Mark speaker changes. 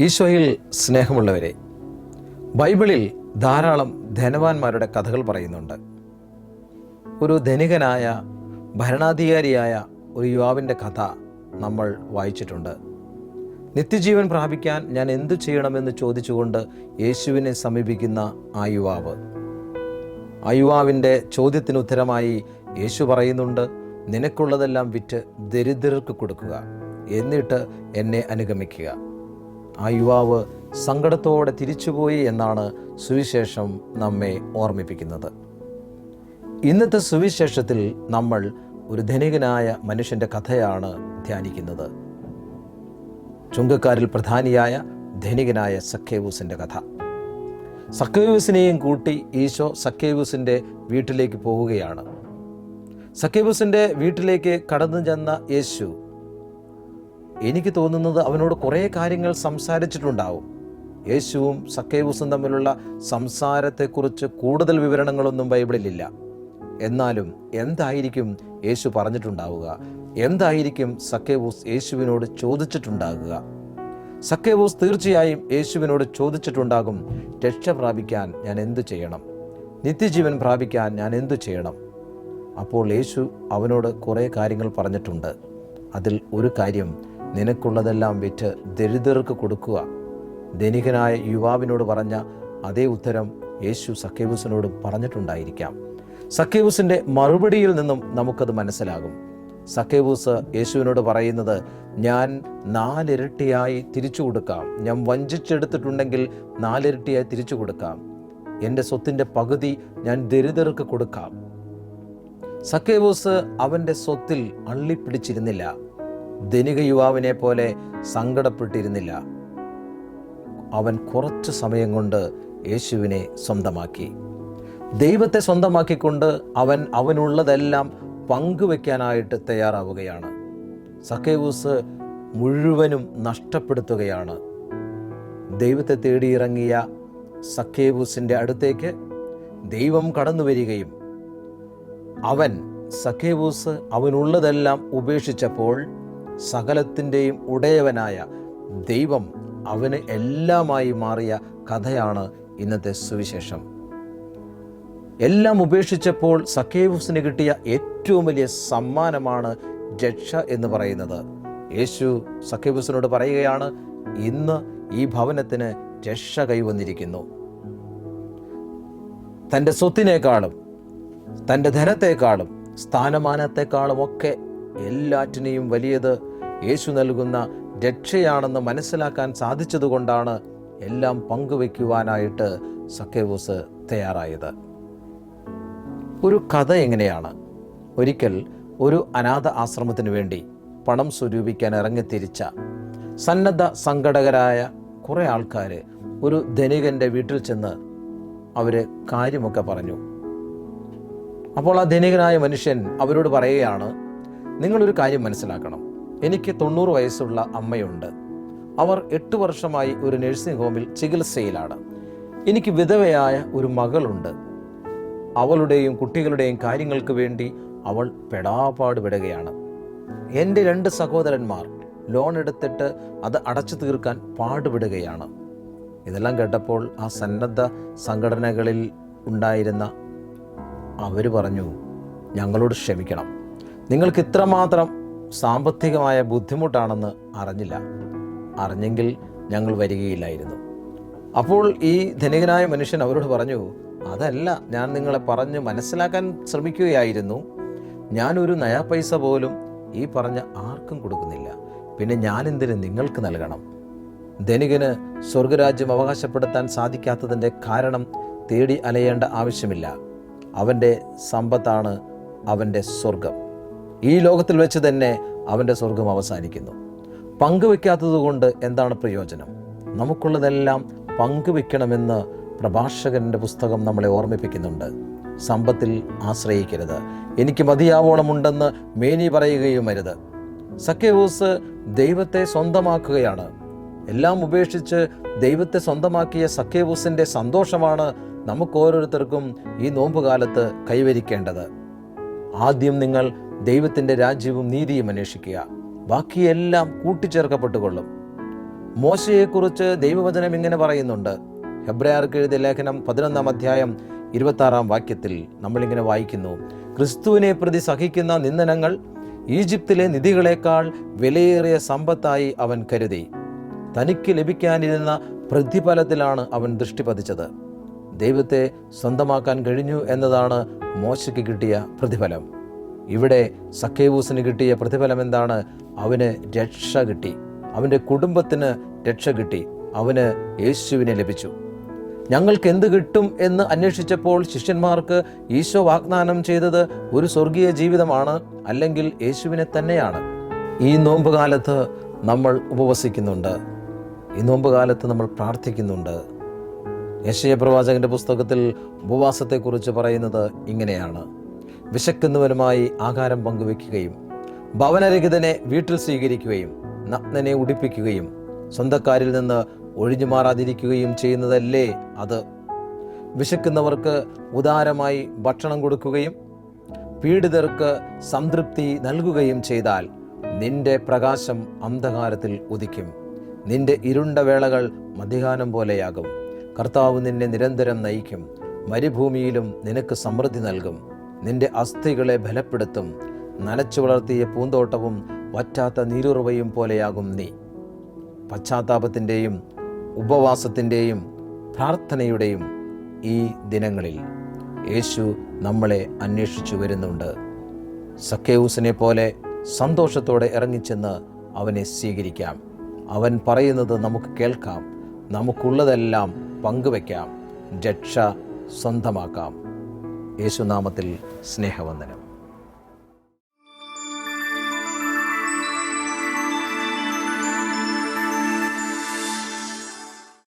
Speaker 1: ഈശോയിൽ സ്നേഹമുള്ളവരെ ബൈബിളിൽ ധാരാളം ധനവാന്മാരുടെ കഥകൾ പറയുന്നുണ്ട്. ഒരു ധനികനായ ഭരണാധികാരിയായ ഒരു യുവാവിന്റെ കഥ നമ്മൾ വായിച്ചിട്ടുണ്ട്. നിത്യജീവൻ പ്രാപിക്കാൻ ഞാൻ എന്തു ചെയ്യണമെന്ന് ചോദിച്ചുകൊണ്ട് യേശുവിനെ സമീപിക്കുന്ന ആ യുവാവ്. ആ യുവാവിന്റെ ചോദ്യത്തിന് ഉത്തരമായി യേശു പറയുന്നുണ്ട് നിനക്കുള്ളതെല്ലാം വിറ്റ് ദരിദ്രർക്ക് കൊടുക്കുക. എന്നിട്ട് എന്നെ അനുഗമിക്കുക. ആ യുവാവ് സങ്കടത്തോടെ തിരിച്ചുപോയി എന്നാണ് സുവിശേഷം നമ്മെ ഓർമ്മിപ്പിക്കുന്നത്. ഇന്നത്തെ സുവിശേഷത്തിൽ നമ്മൾ ഒരു ധനികനായ മനുഷ്യന്റെ കഥയാണ് ധ്യാനിക്കുന്നത്. ചുങ്കക്കാരിൽ പ്രധാനിയായ ധനികനായ സഖ്യവൂസിന്റെ കഥ. സഖ്യവൂസിനെയും കൂട്ടി ഈശോ സഖ്യവൂസിന്റെ വീട്ടിലേക്ക് പോവുകയാണ് സഖ്യവൂസിന്റെ വീട്ടിലേക്ക് കടന്നു ചെന്ന യേശു എനിക്ക് തോന്നുന്നത് അവനോട് കുറേ കാര്യങ്ങൾ സംസാരിച്ചിട്ടുണ്ടാവും. യേശുവും സക്കേവൂസും തമ്മിലുള്ള സംസാരത്തെക്കുറിച്ച് കൂടുതൽ വിവരണങ്ങളൊന്നും ബൈബിളിലില്ല. എന്നാലും എന്തായിരിക്കും യേശു പറഞ്ഞിട്ടുണ്ടാവുക? എന്തായിരിക്കും സക്കേവൂസ് യേശുവിനോട് ചോദിച്ചിട്ടുണ്ടാകുക? സക്കേവൂസ് തീർച്ചയായും യേശുവിനോട് ചോദിച്ചിട്ടുണ്ടാകും രക്ഷ പ്രാപിക്കാൻ ഞാൻ എന്തു ചെയ്യണം? നിത്യജീവൻ പ്രാപിക്കാൻ ഞാൻ എന്തു ചെയ്യണം? അപ്പോൾ യേശു അവനോട് കുറേ കാര്യങ്ങൾ പറഞ്ഞിട്ടുണ്ട്. അതിൽ ഒരു കാര്യം നിനക്കുള്ളതെല്ലാം വിറ്റ് ദരിദ്രർക്ക് കൊടുക്കുക. ധനികനായ യുവാവിനോട് പറഞ്ഞ അതേ ഉത്തരം യേശു സക്കേവൂസിനോട് പറഞ്ഞിട്ടുണ്ടായിരിക്കാം. സക്കേവൂസിന്റെ മറുപടിയിൽ നിന്നും നമുക്കത് മനസ്സിലാകും. സഖ്യബൂസ് യേശുവിനോട് പറയുന്നത് ഞാൻ നാലിരട്ടിയായി തിരിച്ചു കൊടുക്കാം. ഞാൻ വഞ്ചിച്ചെടുത്തിട്ടുണ്ടെങ്കിൽ നാലിരട്ടിയായി തിരിച്ചു കൊടുക്കാം. എന്റെ സ്വത്തിന്റെ പകുതി ഞാൻ ദരിദ്രർക്ക് കൊടുക്കാം. സഖ്യബൂസ് അവന്റെ സ്വത്തിൽ അള്ളിപ്പിടിച്ചിരുന്നില്ല. ധനിക യുവാവിനെ പോലെ സങ്കടപ്പെട്ടിരുന്നില്ല. അവൻ കുറച്ച് സമയം കൊണ്ട് യേശുവിനെ സ്വന്തമാക്കി. ദൈവത്തെ സ്വന്തമാക്കിക്കൊണ്ട് അവൻ അവനുള്ളതെല്ലാം പങ്കുവെക്കാനായിട്ട് തയ്യാറാവുകയാണ്. സക്കേവൂസ് മുഴുവനും നഷ്ടപ്പെടുത്തുകയാണ്. ദൈവത്തെ തേടിയിറങ്ങിയ സക്കേവൂസിന്റെ അടുത്തേക്ക് ദൈവം കടന്നു വരികയും അവൻ സക്കേവൂസ് അവനുള്ളതെല്ലാം ഉപേക്ഷിച്ചപ്പോൾ സകലത്തിന്റെയും ഉടയവനായ ദൈവം അവന് എല്ലാമായി മാറിയ കഥയാണ് ഇന്നത്തെ സുവിശേഷം. എല്ലാം ഉപേക്ഷിച്ചപ്പോൾ സക്കേവുസിന് കിട്ടിയ ഏറ്റവും വലിയ സമ്മാനമാണ് രക്ഷ എന്ന് പറയുന്നത്. യേശു സക്കേബുസിനോട് പറയുകയാണ് ഇന്ന് ഈ ഭവനത്തിന് രക്ഷ കൈവന്നിരിക്കുന്നു. തന്റെ സ്വത്തിനേക്കാളും തന്റെ ധനത്തെക്കാളും സ്ഥാനമാനത്തെക്കാളും ഒക്കെ എല്ലാറ്റിനെയും വലിയത് യേശു നൽകുന്ന രക്ഷയാണെന്ന് മനസ്സിലാക്കാൻ സാധിച്ചതുകൊണ്ടാണ് എല്ലാം പങ്കുവെക്കുവാനായിട്ട് സക്കേവൂസ് തയ്യാറായത്. ഒരു കഥ എങ്ങനെയാണ്? ഒരിക്കൽ ഒരു അനാഥ ആശ്രമത്തിന് വേണ്ടി പണം സ്വരൂപിക്കാൻ ഇറങ്ങിത്തിരിച്ച സന്നദ്ധ സംഘടകരായ കുറേ ആൾക്കാർ ഒരു ധനികന്റെ വീട്ടിൽ ചെന്ന് അവർ കാര്യമൊക്കെ പറഞ്ഞു. അപ്പോൾ ആ ധനികനായ മനുഷ്യൻ അവരോട് പറയുകയാണ് നിങ്ങളൊരു കാര്യം മനസ്സിലാക്കണം. എനിക്ക് തൊണ്ണൂറ് വയസ്സുള്ള അമ്മയുണ്ട്. അവർ എട്ട് വർഷമായി ഒരു നഴ്സിംഗ് ഹോമിൽ ചികിത്സയിലാണ്. എനിക്ക് വിധവയായ ഒരു മകളുണ്ട്. അവളുടെയും കുട്ടികളുടെയും കാര്യങ്ങൾക്ക് വേണ്ടി അവൾ പെടാപാട് വിടുകയാണ് എന്റെ രണ്ട് സഹോദരന്മാർ ലോൺ എടുത്തിട്ട് അത് അടച്ചു തീർക്കാൻ പാടുപെടുകയാണ്. ഇതെല്ലാം കേട്ടപ്പോൾ ആ സന്നദ്ധ സംഘടനകളിൽ ഉണ്ടായിരുന്ന അവർ പറഞ്ഞു ഞങ്ങളോട് ക്ഷമിക്കണം. നിങ്ങൾക്ക് ഇത്രമാത്രം സാമ്പത്തികമായ ബുദ്ധിമുട്ടാണെന്ന് അറിഞ്ഞില്ല. അറിഞ്ഞെങ്കിൽ ഞങ്ങൾ വരികയില്ലായിരുന്നു. അപ്പോൾ ഈ ധനികനായ മനുഷ്യൻ അവരോട് പറഞ്ഞു അതല്ല ഞാൻ നിങ്ങളെ പറഞ്ഞ് മനസ്സിലാക്കാൻ ശ്രമിക്കുകയായിരുന്നു. ഞാനൊരു നയാ പൈസ പോലും ഈ പറഞ്ഞ ആർക്കും കൊടുക്കുന്നില്ല. പിന്നെ ഞാൻ എന്തിന് നിങ്ങൾക്ക് നൽകണം? ധനികന് സ്വർഗരാജ്യം അവകാശപ്പെടുത്താൻ സാധിക്കാത്തതിന്റെ കാരണം തേടി അലയേണ്ട ആവശ്യമില്ല. അവന്റെ സമ്പത്താണ് അവന്റെ സ്വർഗം ഈ ലോകത്തിൽ വെച്ച് തന്നെ അവന്റെ സ്വർഗം അവസാനിക്കുന്നു. പങ്കുവെക്കാത്തതുകൊണ്ട് എന്താണ് പ്രയോജനം? നമുക്കുള്ളതെല്ലാം പങ്കുവെക്കണമെന്ന് പ്രഭാഷകന്റെ പുസ്തകം നമ്മളെ ഓർമ്മിപ്പിക്കുന്നുണ്ട്. സമ്പത്തിൽ ആശ്രയിക്കരുത്. എനിക്ക് മതിയാവോളമുണ്ടെന്ന് മേനി പറയുകയും അരുത് സക്കേവൂസ് ദൈവത്തെ സ്വന്തമാക്കുകയാണ്. എല്ലാം ഉപേക്ഷിച്ച് ദൈവത്തെ സ്വന്തമാക്കിയ സക്കേവൂസിന്റെ സന്തോഷമാണ് നമുക്ക് ഓരോരുത്തർക്കും ഈ നോമ്പുകാലത്ത് കൈവരിക്കേണ്ടത്. ആദ്യം നിങ്ങൾ ദൈവത്തിന്റെ രാജ്യവും നീതിയും അന്വേഷിക്കുക. ബാക്കിയെല്ലാം കൂട്ടിച്ചേർക്കപ്പെട്ടുകൊള്ളും. മോശയെക്കുറിച്ച് ദൈവവചനം ഇങ്ങനെ പറയുന്നുണ്ട്. ഹെബ്രയാർക്ക് എഴുതിയ ലേഖനം പതിനൊന്നാം അധ്യായം ഇരുപത്താറാം വാക്യത്തിൽ നമ്മളിങ്ങനെ വായിക്കുന്നു. ക്രിസ്തുവിനെ പ്രതി സഹിക്കുന്ന നിന്ദനങ്ങൾ ഈജിപ്തിലെ നിധികളെക്കാൾ വിലയേറിയ സമ്പത്തായി അവൻ കരുതി. തനിക്ക് ലഭിക്കാനിരുന്ന പ്രതിഫലത്തിലാണ് അവൻ ദൃഷ്ടി പതിച്ചത്. ദൈവത്തെ സ്വന്തമാക്കാൻ കഴിഞ്ഞു എന്നതാണ് മോശയ്ക്ക് കിട്ടിയ പ്രതിഫലം. ഇവിടെ സക്കേവൂസിന് കിട്ടിയ പ്രതിഫലം എന്താണ് അവന് രക്ഷ കിട്ടി. അവന്റെ കുടുംബത്തിന് രക്ഷ കിട്ടി. അവന് യേശുവിനെ ലഭിച്ചു. ഞങ്ങൾക്ക് എന്ത് കിട്ടും എന്ന് അന്വേഷിച്ചപ്പോൾ ശിഷ്യന്മാർക്ക് ഈശോ വാഗ്ദാനം ചെയ്തത് ഒരു സ്വർഗീയ ജീവിതമാണ് അല്ലെങ്കിൽ യേശുവിനെ തന്നെയാണ്. ഈ നോമ്പ് കാലത്ത് നമ്മൾ ഉപവസിക്കുന്നുണ്ട്. ഈ നോമ്പ് കാലത്ത് നമ്മൾ പ്രാർത്ഥിക്കുന്നുണ്ട്. യശയ പ്രവാചകന്റെ പുസ്തകത്തിൽ ഉപവാസത്തെക്കുറിച്ച് പറയുന്നത് ഇങ്ങനെയാണ്. വിശക്കുന്നവനുമായി ആഹാരം പങ്കുവെക്കുകയും ഭവനരഹിതനെ വീട്ടിൽ സ്വീകരിക്കുകയും നഗ്നനെ ഉടിപ്പിക്കുകയും സ്വന്തക്കാരിൽ നിന്ന് ഒഴിഞ്ഞു മാറാതിരിക്കുകയും ചെയ്യുന്നതല്ലേ അത്? വിശക്കുന്നവർക്ക് ഉദാരമായി ഭക്ഷണം കൊടുക്കുകയും പീഡിതർക്ക് സംതൃപ്തി നൽകുകയും ചെയ്താൽ നിന്റെ പ്രകാശം അന്ധകാരത്തിൽ ഉദിക്കും. നിന്റെ ഇരുണ്ട വേളകൾ മധ്യാഹ്നം പോലെയാകും. കർത്താവ് നിന്നെ നിരന്തരം നയിക്കും. മരുഭൂമിയിലും നിനക്ക് സമൃദ്ധി നൽകും. നിന്റെ അസ്ഥികളെ ബലപ്പെടുത്തും. നനച്ചു വളർത്തിയ പൂന്തോട്ടവും വറ്റാത്ത നീരുറവയും പോലെയാകും നീ. പശ്ചാത്താപത്തിന്റെയും ഉപവാസത്തിന്റെയും പ്രാർത്ഥനയുടെയും ഈ ദിനങ്ങളിൽ യേശു നമ്മളെ അന്വേഷിച്ചു വരുന്നുണ്ട്. സക്കേയൂസിനെ പോലെ സന്തോഷത്തോടെ ഇറങ്ങിച്ചെന്ന് അവനെ സ്വീകരിക്കാം. അവൻ പറയുന്നത് നമുക്ക് കേൾക്കാം. നമുക്കുള്ളതെല്ലാം പങ്കുവയ്ക്കാം. രക്ഷ സ്വന്തമാക്കാം. യേശുനാമത്തിൽ സ്നേഹവന്ദനം.